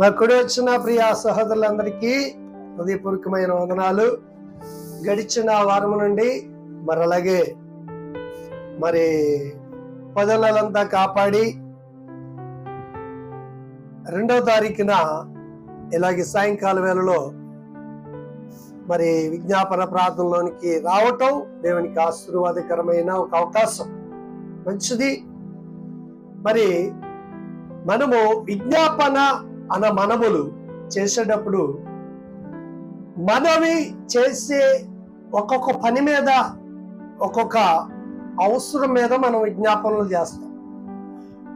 మా కుడి వచ్చిన ప్రియ సహోదరులందరికీ హృదయపూర్వకమైన వందనాలు. గడిచిన వారం నుండి మరి అలాగే మరి పదలంతా కాపాడి రెండవ తారీఖున ఇలాగే సాయంకాల వేళలో మరి విజ్ఞాపన ప్రార్థనలోనికి రావటం దేవునికి ఆశీర్వాదకరమైన ఒక అవకాశం. మంచిది. మరి మనము విజ్ఞాపన అన్న మనవులు చేసేటప్పుడు మనవి చేసే ఒక్కొక్క పని మీద ఒక్కొక్క అవసరం మీద మనం విజ్ఞాపనలు చేస్తాం.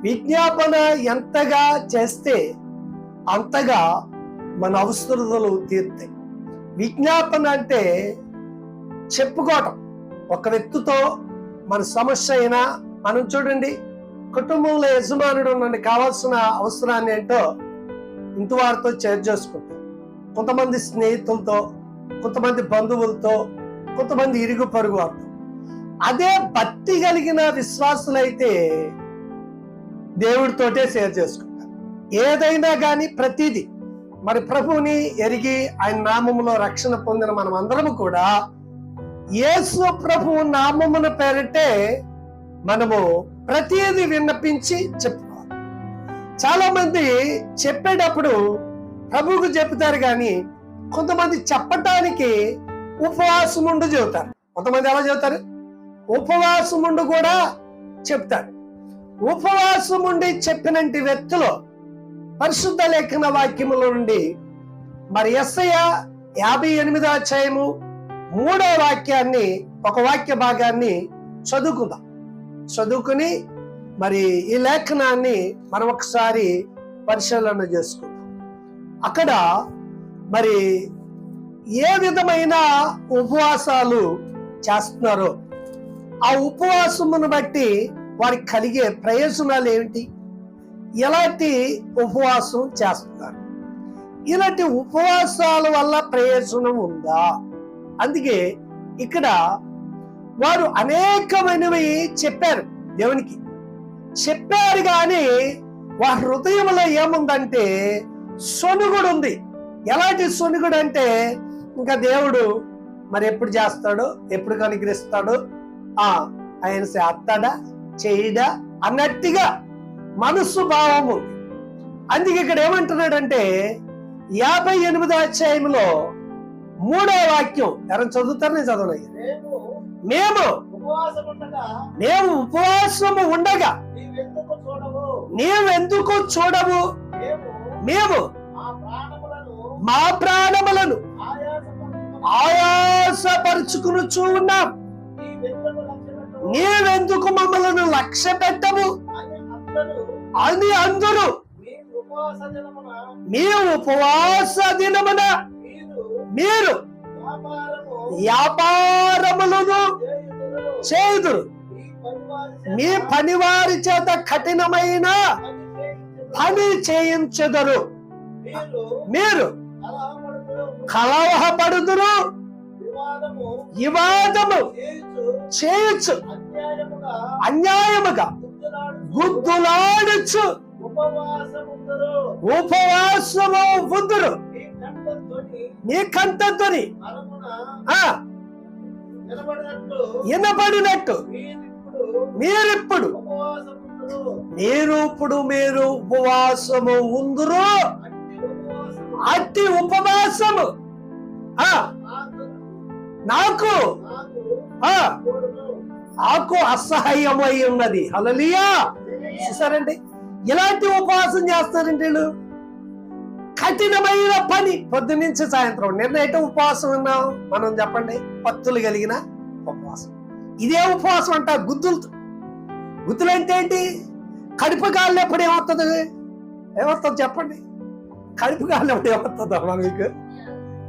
విజ్ఞాపన ఎంతగా చేస్తే అంతగా మన అవసరతలు తీరుతాయి. విజ్ఞాపన అంటే చెప్పుకోవటం. ఒక వ్యక్తితో మన సమస్య అయినా మనం చూడండి కుటుంబంలో యజమానుడు నన్ను కావాల్సిన అవసరాన్ని ఏంటో ఇంటి వారితో షేర్ చేసుకుంటాం. కొంతమంది స్నేహితులతో కొంతమంది బంధువులతో కొంతమంది ఇరుగు పరుగు వారితో. అదే భక్తి కలిగిన విశ్వాసులైతే దేవుడితోటే షేర్ చేసుకుంటారు. ఏదైనా కానీ ప్రతిదీ. మరి ప్రభువుని ఎరిగి ఆయన నామములో రక్షణ పొందిన మనం అందరము కూడా యేసు ప్రభువు నామమున పేరిటే మనము ప్రతిదీ విన్నపించి చెప్పుకోవాలి. చాలా మంది చెప్పేటప్పుడు ప్రభువుకు చెప్తారు కానీ కొంతమంది చెప్పటానికి ఉపవాసం ఉండు చెబుతారు. కొంతమంది ఎలా చెబుతారు? ఉపవాసం ఉండు కూడా చెప్తారు ఉపవాసం ఉండి చెప్పినంటి వ్యక్తులు పరిశుద్ధ లేఖన వాక్యముల నుండి మరి ఎస్ఐ యాభై ఎనిమిదో అధ్యాయము మూడో వాక్యాన్ని ఒక వాక్య భాగాన్ని చదువుకుందాం. చదువుకుని మరి ఈ లేఖనాన్ని మనం ఒకసారి పరిశీలన చేసుకుందాం. అక్కడ మరి ఏ విధమైన ఉపవాసాలు చేస్తున్నారో ఆ ఉపవాసమును బట్టి వారికి కలిగే ప్రయోజనాలు ఏమిటి? ఎలాంటి ఉపవాసం చేస్తున్నారు? ఇలాంటి ఉపవాసాల వల్ల ప్రయోజనం ఉందా? అందుకే ఇక్కడ వారు అనేకమైనవి చెప్పారు దేవునికి. చెప్పారు కానీ వారి హృదయంలో ఏముందంటే సొనుగుడు ఉంది ఎలాంటి సొనుగుడు అంటే ఇంకా దేవుడు మరి ఎప్పుడు చేస్తాడు ఎప్పుడు కనికరిస్తాడు ఆ ఆయన చేస్తాడా చేయడా అన్నట్టుగా మనస్సు భావం ఉంది. అందుకే ఇక్కడ ఏమంటున్నాడంటే యాభై ఎనిమిదో అధ్యాయంలో మూడో వాక్యం ఎవరైనా చదువుతారని చదవనయ్య మేము మేము మేము ఉపవాసము ఉండగా నీవెందుకు చూడవు? మేము మా ప్రాణములను ఆయాసపరచుకొని ఆయాసపరుచుకునుచూ ఉన్నాం. నీవెందుకు మమ్మలను లక్ష్య పెట్టము అని అందరూ మీ ఉపవాస దినమున మీరు మీరు వ్యాపారము వ్యాపారములను చేయుదురు. మీ పనివారి చేత చేత కఠినమైన పని చేయించదరు. మీరు కలవహపడుదురు. వివాదము చేయొచ్చు అన్యాయముగా గుద్దులాడచ్చు ఉపవాసము బుద్ధురు మీ కంఠధ్వని నీ ఆ వినబడినట్టు. మీరిప్పుడు? మీరు ఇప్పుడు మీరు ఉపవాసము ఉందరు. అతి ఉపవాసము. ఆ. నాకు. నాకు నాకు అసహ్యమై ఉన్నది. హలలియా చూసారండి ఇలాంటి ఉపవాసం చేస్తారండి వీళ్ళు. కఠినమైన పని. పొద్దున్నుంచి సాయంత్రం. నిన్న ఎటు ఉపవాసం ఉన్నాం? మనం చెప్పండి. పత్తులు కలిగిన ఉపవాసం. ఇదే ఉపవాసం అంట గుద్దులు గుద్దులు అంటే ఏంటి? కడుపు కాళ్ళు ఎప్పుడు ఏమవుతుంది ఏమవుతుంది చెప్పండి? కడుపు కాళ్ళు ఎప్పుడు ఏమవుతుందో మీకు.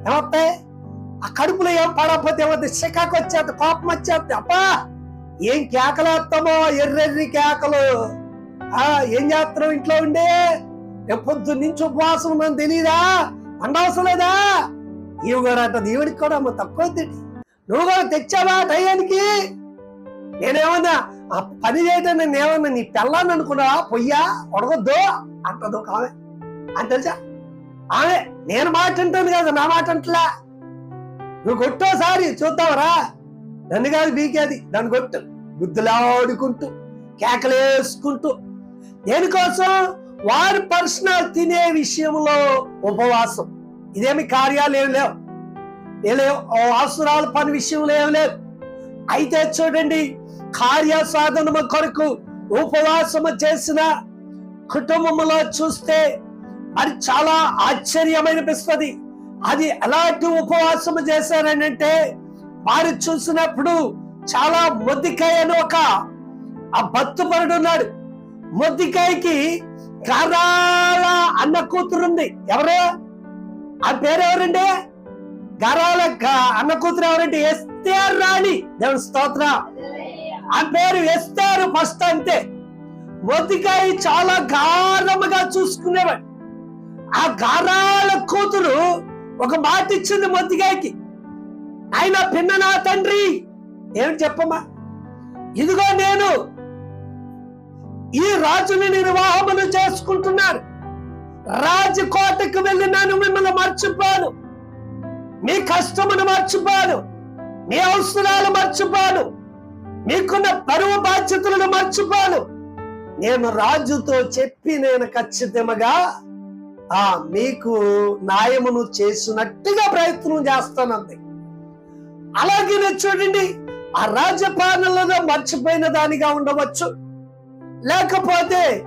ఏమవుతాయి ఆ కడుపులో ఏం పడకపోతే ఏమవుతుంది చికాకు వచ్చేది కోపం వచ్చేది. అబ్బా! ఏం కేకలేస్తామో ఎర్రెర్రి కేకలు. ఆ ఏం చేస్తున్నావు ఇంట్లో ఉండే? నేను నుంచి ఉపవాసం మనం తెలియదా అనవసరం లేదా? ఇవి కూడా అంట దేవుడికి కూడా తక్కువ తిండి నువ్వు కూడా తెచ్చావా టయానికి నేనేమన్నా ఆ పని చేయటం నేను ఏమన్నా నీ పెళ్ళాన్ని అనుకున్నావా? పొయ్యా? ఉడగొద్దు అంటదు ఒక ఆమె. అని తెలుసా? ఆమె నేను మాట అంటాను కదా నా మాట అంటలా. నువ్వు కొట్టోసారి చూద్దావరా? నన్ను కాదు బీకేది దాన్ని కొట్టు. గుద్దులాడుకుంటూ కేకలేసుకుంటూ. దేనికోసం? వారి పర్సనల్ తినే విషయంలో ఉపవాసం. ఇదేమి కార్యాలు ఏమి లేవు. అవసరాల పని విషయంలో ఏమి అయితే చూడండి కార్య సాధనము కొరకు ఉపవాసము చేసిన కుటుంబంలో చూస్తే అది చాలా ఆశ్చర్యమనిపిస్తుంది అది ఎలాంటి ఉపవాసము చేశారనంటే వారు చూసినప్పుడు చాలా మొద్దికాయ అని ఒక ఆ భక్తుపరుడు ఉన్నాడు. మొద్దికాయకి కరాల అన్న కూతురుంది. ఎవరు? ఆ పేరెవరండి? ఎవరండి అన్న కూతురు ఎవరంటే ఎస్తేర్ రాణి. దేవుని స్తోత్ర. ఆ పేరు ఎస్తారు ఫస్ట్ అంతే. మొద్దికాయ చాలా గారముగా చూసుకునేవాడు. ఆ గారాల కూతురు ఒక మాట ఇచ్చింది మొద్దికాయకి ఆయన పిన్న నా తండ్రి! ఏమిటి చెప్పమ్మా? ఇదిగో నేను ఈ రాజుని నిర్వాహమును చేసుకుంటున్నాను. రాజకోటకు వెళ్ళి నేను మిమ్మల్ని మర్చిపోను. మీ కష్టమును మర్చిపోను. మీ అవసరాలు మర్చిపోను. మీకున్న పరువు బాధ్యతలను మర్చిపోను. నేను రాజుతో చెప్పి నేను ఖచ్చితంగా ఆ మీకు న్యాయమును చేసినట్టుగా ప్రయత్నం చేస్తానంది. అలాగే చూడండి ఆ రాజపాలనలో మర్చిపోయిన దానిగా ఉండవచ్చు. లేకపోతే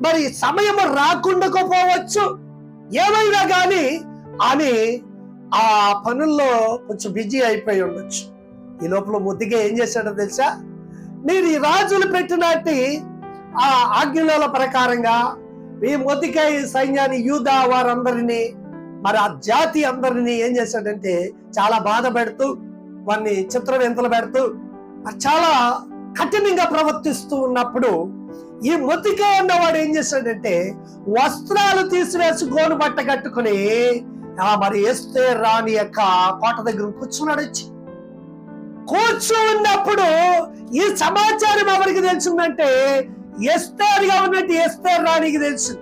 మరి సమయం రాకుండా పోవచ్చు ఏమైనా కానీ ఆమె ఆ పనుల్లో కొంచెం బిజీ అయిపోయి ఉండొచ్చు. ఈ లోపల ముద్దుగా ఏం చేశాడో తెలుసా? మీరు ఈ రాజులు పెట్టినట్టు ఆ ఆజ్ఞల ప్రకారంగా ఈ మొద్దికాయ సైన్యాన్ని యూద వారందరినీ మరి ఆ జాతి అందరినీ ఏం చేశాడంటే చాలా బాధ పెడుతూ వారిని చిత్రవింతలు పెడుతూ చాలా కఠినంగా ప్రవర్తిస్తూ ఉన్నప్పుడు ఈ మొద్దికాయ ఉన్నవాడు ఏం చేశాడంటే వస్త్రాలు తీసివేసి గోను బట్ట కట్టుకుని మరి ఎస్తే రాణి యొక్క కోట దగ్గర కూర్చున్నాడు. వచ్చి కూర్చున్నప్పుడు ఈ సమాచారం ఎవరికి తెలిసిందంటే ఎస్తేరుగా ఉన్నట్టు ఎస్తేర్ రాణికి తెలుసు.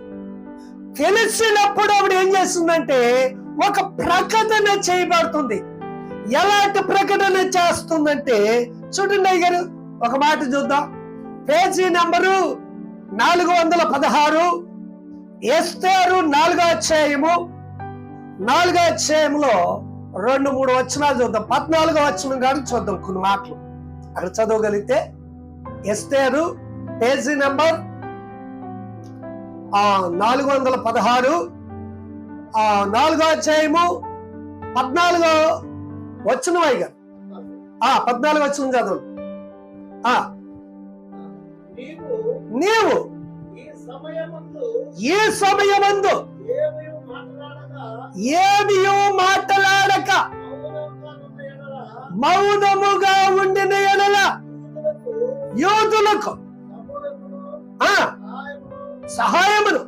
తెలిసినప్పుడు ఆవిడ ఏం చేస్తుందంటే ఒక ప్రకటన చేయబడుతుంది. ఎలాంటి ప్రకటన చేస్తుందంటే చూడండి గారు ఒక మాట చూద్దాం. పేజీ నంబరు నాలుగు వందల పదహారు ఎస్తారు నాలుగో అధ్యాయము నాలుగో అధ్యాయంలో రెండు మూడు వచనాలు చూద్దాం. పద్నాలుగో వచనం కానీ చూద్దాం కొన్ని మాటలు. అక్కడ చదవగలిగితే ఎస్తేరు పేజీ నెంబర్ నాలుగు వందల పదహారు ఆ నాలుగో అధ్యాయము పద్నాలుగో వచనం అయ్య. ఆ పద్నాలుగు వచనం చదవండి. ఆ. నీవు నీవు ఈ సమయమందు ఏమియో మాట్లాడక. మౌనముగా ఉండిన ఎడల యోధులకు ఆ సహాయమును సహాయమును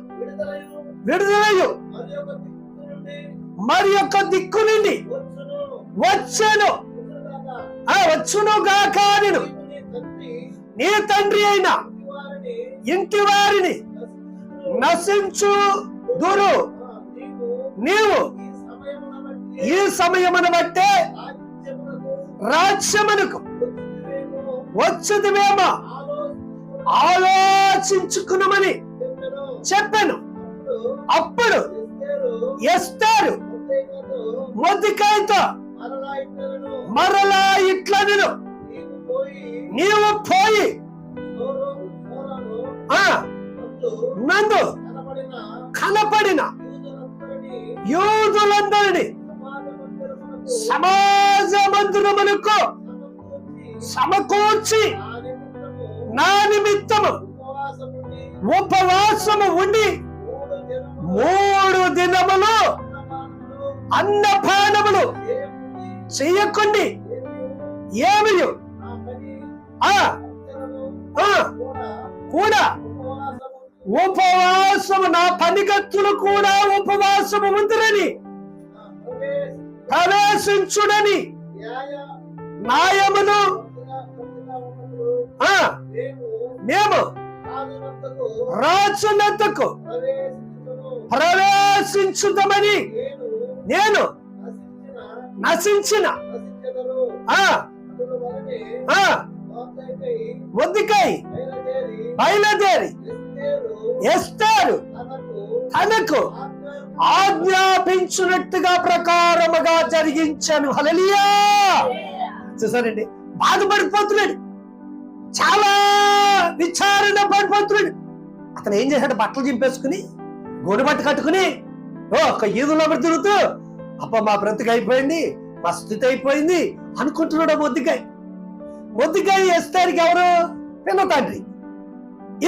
విడుదలయు. మరి యొక్క దిక్కు నుండి వచ్చను. వచ్చును ఆ వచ్చును గాకానిను నీ తండ్రి అయినా అయిన ఇంటి వారిని నశించు దురు నీవు ఈ సమయమును బట్టే రాజ్యమునకు వచ్చుదివేమో. ఆలోచించుకునమని చెప్పాను. అప్పుడు ఎస్తారు మొద్దికాయతో మరలా ఇట్లా నీవు పోయి నందు కనపడిన యూదులందరినీ సమాజ మందిరములకు సమకూర్చి నా నిమిత్తము ఉపవాసము ఉండి మూడు దినములు అన్నపానములు చెయ్యకుండి ఏమి కూడా ఉపవాసము నా పనికత్తులు కూడా ఉపవాసము ఉందిరని. ప్రవేశించుడని. న్యాయమును. మేము. రాజునంతకు ప్రవేశించుదామని. నేను. నశించిన. ఒద్దికై బయలుదేరి. ఎస్తారు. తనకు ఆజ్ఞాపించినట్టుగా ప్రకారముగా జరిగించాను. హలలియా చూసారండి? బాధపడిపోతున్నాడు. చాలా విచారణ పడిపోతున్నాడు. అతను ఏం చేశాడు? బట్టలు చింపేసుకుని గోడు బట్ట కట్టుకుని ఓ ఒక ఈదులో తిరుగుతూ అప్ప మా బ్రతికి అయిపోయింది మా స్థితి అయిపోయింది అనుకుంటున్నాడు మొద్దికాయ మొద్దికాయ ఎస్తారికి ఎవరు? పిన్న తండ్రి.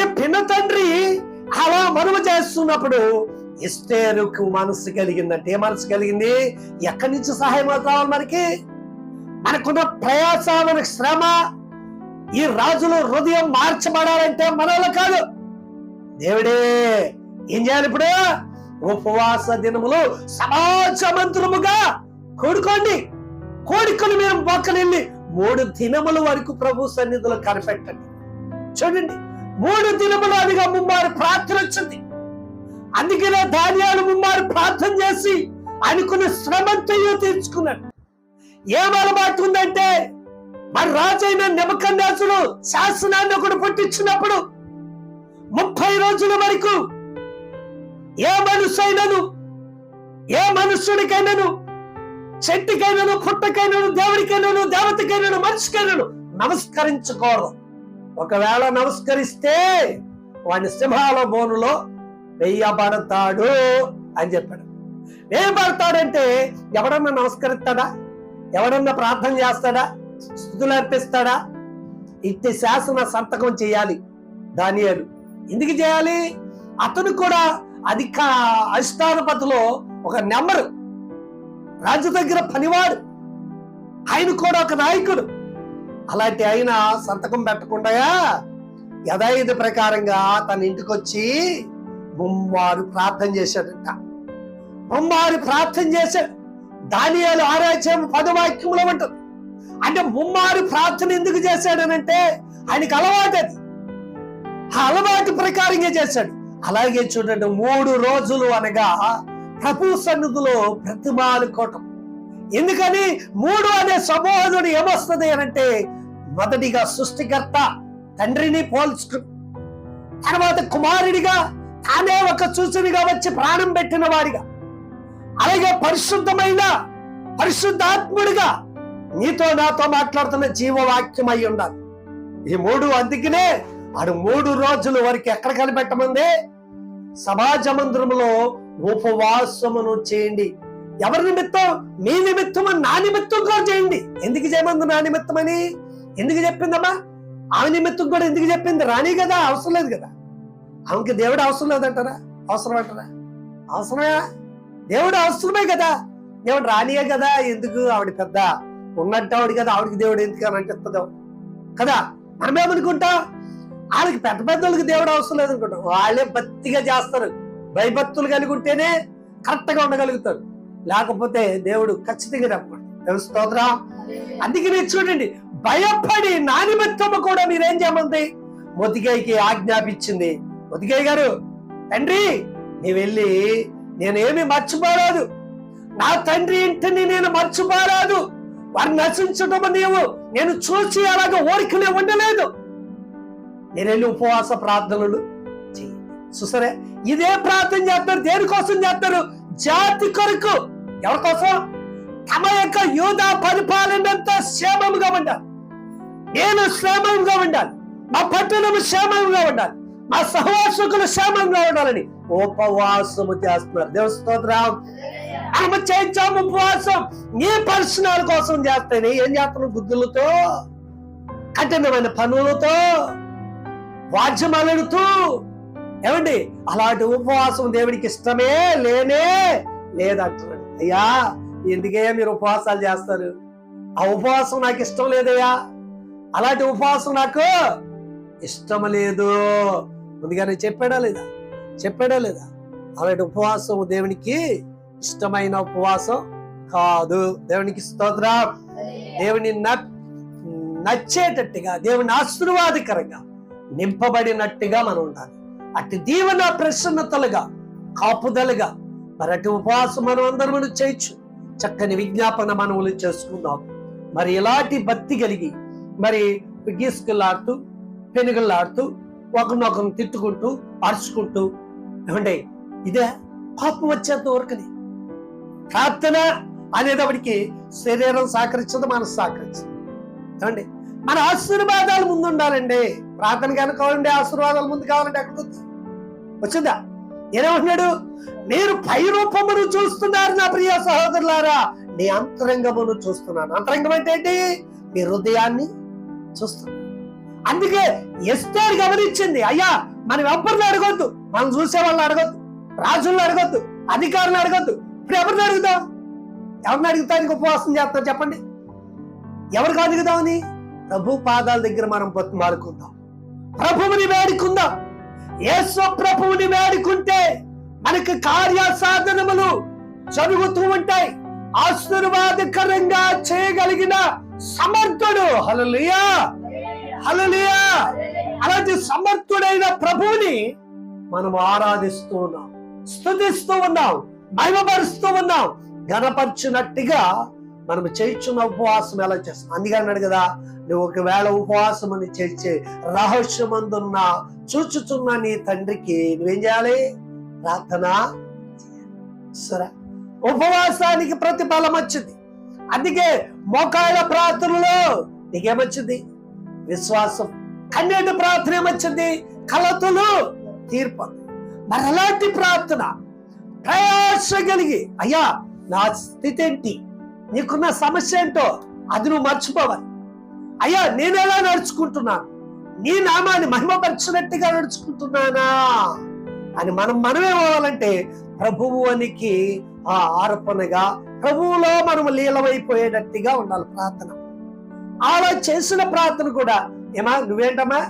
ఈ పిన్న తండ్రి అలా మనము చేస్తున్నప్పుడు ఎస్తేరుకు మనసు కలిగిందంటే ఏ మనసు కలిగింది? ఎక్కడి నుంచి సహాయం కావాలి మనకి? మనకున్న ప్రయాస శ్రమ ఈ రాజుల హృదయం మార్చబడాలంటే మనలో కాదు. దేవుడే ఏం చేయాలి ఇప్పుడు? ఉపవాస దినములు సమాజమంత్రముగా కూడుకోండి. కోడికలు మీరు పక్కనెళ్ళి మూడు దినముల వరకు ప్రభు సన్నిధిలో కనిపెట్టండి. చూడండి. మూడు దినములు అదిగా ముమ్మారు ప్రార్థన వచ్చింది. అందుకనే ధాన్యాలు ముమ్మారు ప్రార్థన చేసి అనుకున్న శ్రమంతయో తీర్చుకున్నాడు ఏం అలవాటు ఉందంటే మరి రాజైన నిమకన్యాసుడు శాసనాన్ని ఒకడు పుట్టించినప్పుడు ముప్పై రోజుల వరకు ఏ మనుషైనను ఏ మనుష్యుడికైనాను చెట్టుకైనాను పుట్టకైనాను దేవుడికైనాను దేవతకైనాను మనిషికైనాను నమస్కరించుకోరు. ఒకవేళ నమస్కరిస్తే వాడిని సింహాల బోనులో వెయ్యబడతాడు అని చెప్పాడు. వేయబడతాడంటే ఎవడన్నా నమస్కరిస్తాడా? ఎవడన్నా ప్రార్థన చేస్తాడా? స్థుతులు అర్పిస్తాడా? ఇట్టి శాసన సంతకం చేయాలి దానియాలు. ఎందుకు చేయాలి? అతను కూడా అధిక అధిష్టానపతిలో ఒక నెంబరు. రాజు దగ్గర పనివాడు. ఆయన కూడా ఒక నాయకుడు. అలాంటి ఆయన సంతకం పెట్టకుండా యథాయుధ ప్రకారంగా తన ఇంటికి వచ్చి ముమ్మారు ప్రార్థన చేశాడంట. ముమ్మారు ప్రార్థన చేశాడు దానియాలు ఆరాధ్యం పదవాక్యంలో ఉంటుంది. అంటే ముమ్మారు ప్రార్థన ఎందుకు చేశాడనంటే ఆయనకి అలవాటు అది. ఆ అలవాటు ప్రకారంగా చేశాడు. అలాగే చూడండి మూడు రోజులు అనగా ప్రభు సన్నిధిలో ప్రతిమాలుకోవటం ఎందుకని మూడు అనే సమూహుడు ఏమొస్తుంది అనంటే మొదటిగా సృష్టికర్త తండ్రిని పోల్చు తర్వాత కుమారుడిగా తానే ఒక సూచనగా వచ్చి ప్రాణం పెట్టిన వాడిగా అలాగే పరిశుద్ధమైన పరిశుద్ధాత్ముడిగా నీతో నాతో మాట్లాడుతున్న జీవవాక్యం అయి ఉండాలి. ఈ మూడు అందుకనే ఆడు మూడు రోజుల వరకు ఎక్కడ కనిపెట్టమంది? సమాజ మందిరంలో ఉపవాసమును చేయండి. ఎవరి నిమిత్తం? మీ నిమిత్తము? నా నిమిత్తం కూడా చేయండి. ఎందుకు చేయమంది నా నిమిత్తం అని ఎందుకు చెప్పిందమ్మా? ఆమె నిమిత్తం కూడా ఎందుకు చెప్పింది? రాని కదా అవసరం లేదు కదా. ఆమెకి దేవుడు అవసరం లేదంటారా? అవసరం అంటారా? అవసరమే? దేవుడు అవసరమే కదా. దేవుడు రానియే కదా ఎందుకు? ఆవిడ పెద్ద. ఉన్నట్టు ఆవిడ కదా ఆవిడకి దేవుడు ఎందుకు అని అనిపిస్తుందో కదా? మనమేమనుకుంటాం వాళ్ళకి పెద్ద పెద్దోళ్ళకి దేవుడు అవసరం లేదనుకుంటాం. వాళ్ళే భక్తిగా చేస్తారు. భయభక్తులు కలిగి ఉంటేనే కరెక్ట్గా ఉండగలుగుతారు. లేకపోతే దేవుడు ఖచ్చితంగా చెప్పండి స్తోత్రం. అందుకనే చూడండి భయపడి నా నిమిత్తము కూడా మీరేం చేయమంది? మొతికాయకి ఆజ్ఞాపించింది. మొతికాయ గారు తండ్రి నీ వెళ్ళి నేనేమి మర్చిపోరాదు నా తండ్రి ఇంటిని నేను మర్చిపోరాదు వారిని నశించటము నీవు నేను చూసి అలాగే ఓరికనే ఉండలేదు. నేను వెళ్ళి ఉపవాస ప్రార్థనలు చెయ్యి. చూసరే? ఇదే ప్రార్థన చేస్తారు దేనికోసం చేస్తారు? జాతి కొరకు. ఎవరి కోసం? తమ యొక్క యూదా పరిపాలనంతా క్షేమముగా ఉండాలి. నేను క్షేమంగా ఉండాలి. మా పట్టణము క్షేమంగా ఉండాలి. మా సహవాసకులు క్షేమంగా ఉండాలని ఉపవాసము చేస్తున్నారు. దేవస్తోత్రం ఆమె చేయించాము ఉపవాసం. నీ పర్సనల్ కోసం చేస్తాయి ఏం చేస్తున్నావు బుద్ధులతో? కఠినమైన పనులతో వాద్యమలుడుతూ ఏమండి? అలాంటి ఉపవాసం దేవుడికి ఇష్టమే? లేనే? లేదంటున్నాడు అయ్యా ఎందుకయ్యా మీరు ఉపవాసాలు చేస్తారు? ఆ ఉపవాసం నాకు ఇష్టం లేదయ్యా. అలాంటి ఉపవాసం నాకు ఇష్టం లేదు. ముందుగానే చెప్పాడా లేదా? చెప్పాడా లేదా? అలాంటి ఉపవాసం దేవునికి ఇష్టమైన ఉపవాసం కాదు. దేవునికి స్తోత్ర. దేవుని న- నచ్చేటట్టుగా దేవుని ఆశీర్వాదకరంగా నింపబడినట్టుగా మనం ఉండాలి. అట్టి దీవన ప్రసన్నతలుగా కాపుదలుగా మరటి ఉపవాసం మనం అందరం చేయొచ్చు. చక్కని విజ్ఞాపన మనములు చేసుకుందాం. మరి ఇలాంటి భక్తి కలిగి మరి గీసుకులాడుతూ పెనుగులాడుతూ ఒకరినొకరిని తిట్టుకుంటూ అరుచుకుంటూ ఏమంటే ఇదే పాపం వచ్చేంత వరకుని. ప్రార్థన అనేటప్పటికి శరీరం సహకరించదు మనసు సహకరించదు. ఏమండి మన ఆశీర్వాదాలు ముందు ఉండాలండి ప్రార్థన కనుక కావాలండి ఆశీర్వాదాలు ముందు కావాలంటే అక్కడ వచ్చిందా? ఏమంటున్నాడు మీరు పై రూపమును చూస్తున్నారు నా ప్రియ సహోదరులారా. నీ అంతరంగమును చూస్తున్నాను. అంతరంగం అంటే ఏంటి? మీ హృదయాన్ని చూస్తున్నాను. అందుకే ఎస్తేరు గమనించింది. అయ్యా మనం ఎవరిని అడగొద్దు? మనం చూసే వాళ్ళని అడగొద్దు. రాజులను అడగొద్దు. అధికారులను అడగొద్దు. ఇప్పుడు ఎవరిని అడుగుదాం ఎవరిని అడుగుతానికి ఉపవాసం చేస్తాం చెప్పండి. ఎవరికి అడుగుదామని ప్రభు పాదాల దగ్గర మనం బతుమాలుకుందాం. ప్రభువుని వేడుకుందాం. యేసు ప్రభువుని వేడుకుంటే మనకి కార్య సాధనములు జరుగుతూ ఉంటాయి. ఆశీర్వాదకరంగా చేయగలిగిన సమర్థుడు హలలియా హలలియా అలాంటి సమర్థుడైన ప్రభువుని మనం ఆరాధిస్తూ ఉన్నాం స్తుతిస్తూ ఉన్నాం మహిమపరుస్తూ ఉన్నాం గణపరిచినట్టుగా మనం చేయించున్న ఉపవాసం ఎలా చేస్తాం? అందుకే అన్నాడు కదా నువ్వు ఒకవేళ ఉపవాసం అని చేర్చే రహస్యమందున్న చూచుచున్న నీ తండ్రికి నువ్వేం చేయాలి? ప్రార్థన సరే. ఉపవాసానికి ప్రతిఫలం వచ్చింది. అందుకే మోకాళ్ళ ప్రార్థనలో నీకేమొచ్చింది? విశ్వాసం. కన్నీటి ప్రార్థన ఏమొచ్చింది? కలతులు తీర్పు. మరి అలాంటి ప్రార్థన. ప్రయాస కలిగి అయ్యా నా స్థితి ఏంటి? నీకున్న సమస్య ఏంటో అది నువ్వు మర్చిపోవాలి. అయ్యా నేను ఎలా నడుచుకుంటున్నాను? నీ నామాన్ని మహిమపరచినట్టుగా నడుచుకుంటున్నానా? అని మనం మనమేమవ్వాలంటే ప్రభువు అనికి ఆ ఆర్పణగా ప్రభువులో మనం లీలమైపోయేటట్టుగా ఉండాలి ప్రార్థన. అలా చేసిన ప్రార్థన కూడా ఏమా నువ్వేంటమ్మా?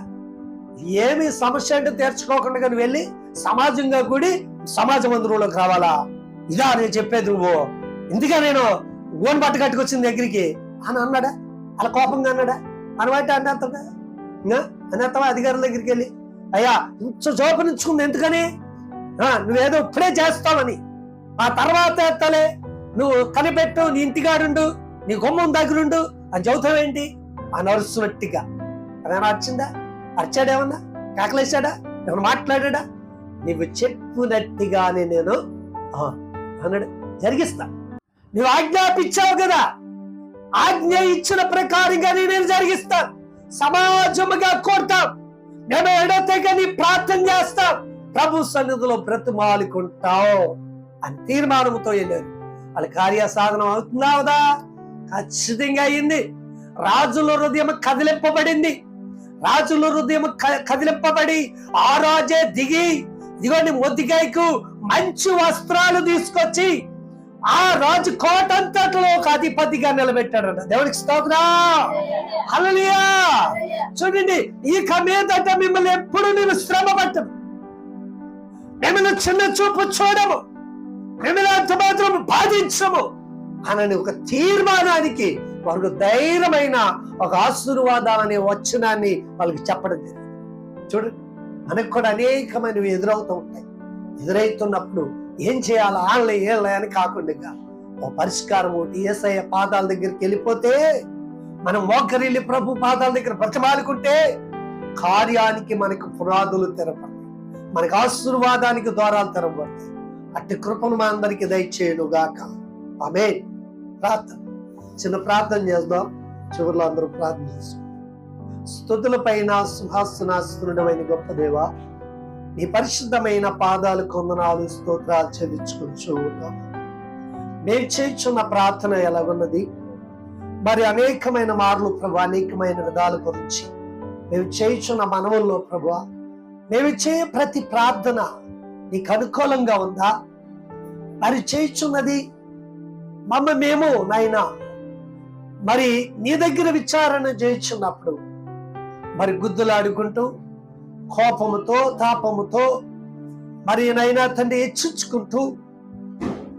ఏమి సమస్య అంటే తీర్చుకోకుండా నువ్వు వెళ్ళి సమాజంగా కూడి సమాజ మందిరంలోకి రావాలా? ఇదా నేను చెప్పేది నువ్వు. ఇందుకే నేను గోన్ బట్ట కట్టుకొచ్చింది దగ్గరికి. అని అన్నాడా? అలా కోపంగా అన్నాడా? అనబట్టి అన్నత్తడా ఇంకా అన్నత్తవా అధికారుల దగ్గరికి వెళ్ళి అయ్యా ఇంత జోపనించుకుంది ఎందుకని? ఆ, నువ్వేదో ఇప్పుడే చేస్తావని. ఆ తర్వాత ఎత్తలే నువ్వు కనిపెట్టు నీ ఇంటికాడుండు నీ గుమ్మం దగ్గరుండు అని చదువుతావేంటి అని అరుస్తున్నట్టుగా అదేనా అరిచిందా? అరిచాడేమన్నా కేకలేసాడా ఏమన్నా మాట్లాడా నీవు చెప్పినట్టుగానే నేను ఆ, అన్నాడు. జరిగిస్తా. నువ్వు ఆజ్ఞాపించావు కదా? ఆజ్ఞ ఇచ్చిన ప్రకారంగా నేను జరిగిస్తాను. సమాజముగా కోరుతాం. మేము ఎడతెగ ప్రార్థన చేస్తాం. ప్రభు సన్నిధిలో బ్రతుమాలుకుంటావు అని తీర్మానంతో వెళ్ళారు. వాళ్ళ కార్యసాధనం అవుతుందా అవుదా? ఖచ్చితంగా అయింది. రాజుల హృదయం కదిలింపబడింది. రాజుల హృదయం క- కదిలింపబడి ఆ రాజే దిగి ఇదిగోండి మొద్దికాయకు మంచి వస్త్రాలు తీసుకొచ్చి ఆ రాజు కోటంతట్లో ఒక అధిపతిగా నిలబెట్టాడట. దేవుడికి స్తోత్రా. అలలియా చూడండి ఇక మీదట మిమ్మల్ని ఎప్పుడు మేము శ్రమ పట్టము మిమ్మల్ని చిన్న చూపు చూడము. మిమ్మల్ని అంత మాత్రం బాధించము. అనని ఒక తీర్మానానికి వాళ్ళకు ధైర్యమైన ఒక ఆశీర్వాదాలనే వచనాన్ని వాళ్ళకి చెప్పడం జరిగింది. చూడండి మనకు కూడా అనేకమైనవి ఎదురవుతూ ఉంటాయి. ఎదురవుతున్నప్పుడు ఏం చేయాలి? ఆన్లే ఏళ్ళే అని కాకుండా ఓ పరిష్కారం ఒకటి ఏసయ్య పాదాల దగ్గరికి వెళ్ళిపోతే మనం మోకరిల్లి ప్రభు పాదాల దగ్గర బ్రతమాలుకుంటే కార్యానికి మనకు పునాదులు తెరపడతాయి. మనకు ఆశీర్వాదానికి ద్వారాలు తెరపడతాయి. అట్టి కృపను మా అందరికి దయచేయను గాక ఆమె ప్రార్థన. చిన్న ప్రార్థన చేద్దాం. చివరిలో అందరూ ప్రార్థన చేసుకుందాం. స్థుతుల పైన సింహాసనాస్తుడమైన గొప్ప దేవా నీ పరిశుద్ధమైన పాదాలు కొందనాలు స్తోత్రాలు చెల్లించుకుంటూ ఉన్నాం మేము చేస్తున్న ప్రార్థన ఎలాగున్నది? మరి అనేకమైన మార్లు ప్రభు అనేకమైన విధాల గురించి మేము చేయుచున్న మనవుల్లో ప్రభు మేము చేయ ప్రతి ప్రార్థన నీకు అనుకూలంగా ఉందా? మరి చేయుచున్నది మమ్మ మేము నాయనా. మరి నీ దగ్గర విచారణ చేయుచున్నప్పుడు మరి గుద్దులాడుకుంటూ కోపముతో తాపముతో మరి నైనా తండ్రి హెచ్చించుకుంటూ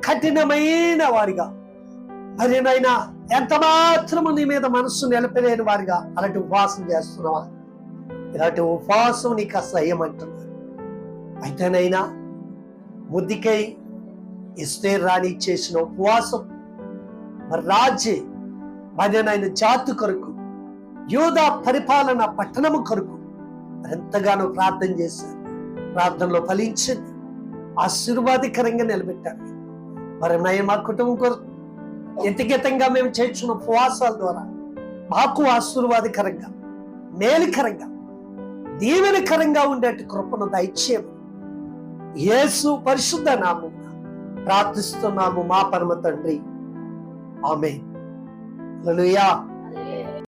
కఠినమైన వారిగా మరి నైనా ఎంత మాత్రము నీ మీద మనస్సు నిలపలేని వారిగా అలాంటి ఉపవాసం చేస్తున్నావా? ఇలాంటి ఉపవాసం నీకు అసహ్యం అంటున్నారు అయితేనైనా ముద్దికై ఇస్తే రాణి చేసిన ఉపవాసం మరి రాజే మరి ఆయన జాతి కొరకు యోధ పరిపాలన పట్టణము కొరకు ఎంతగానో ప్రార్థన చేశారు. ప్రార్థనలో ఫలించింది. ఆశీర్వాదకరంగా నిలబెట్టారు. మరి నయ మా కుటుంబం కొరకు వ్యక్తిగతంగా మేము చేర్చున్న ఉపవాసాల ద్వారా మాకు ఆశీర్వాదకరంగా మేలుకరంగా దీవెనకరంగా ఉండేటి కృపను దయచేయము యేసు పరిశుద్ధ నామం ప్రార్థిస్తున్నాము మా పరమ తండ్రి. ఆమె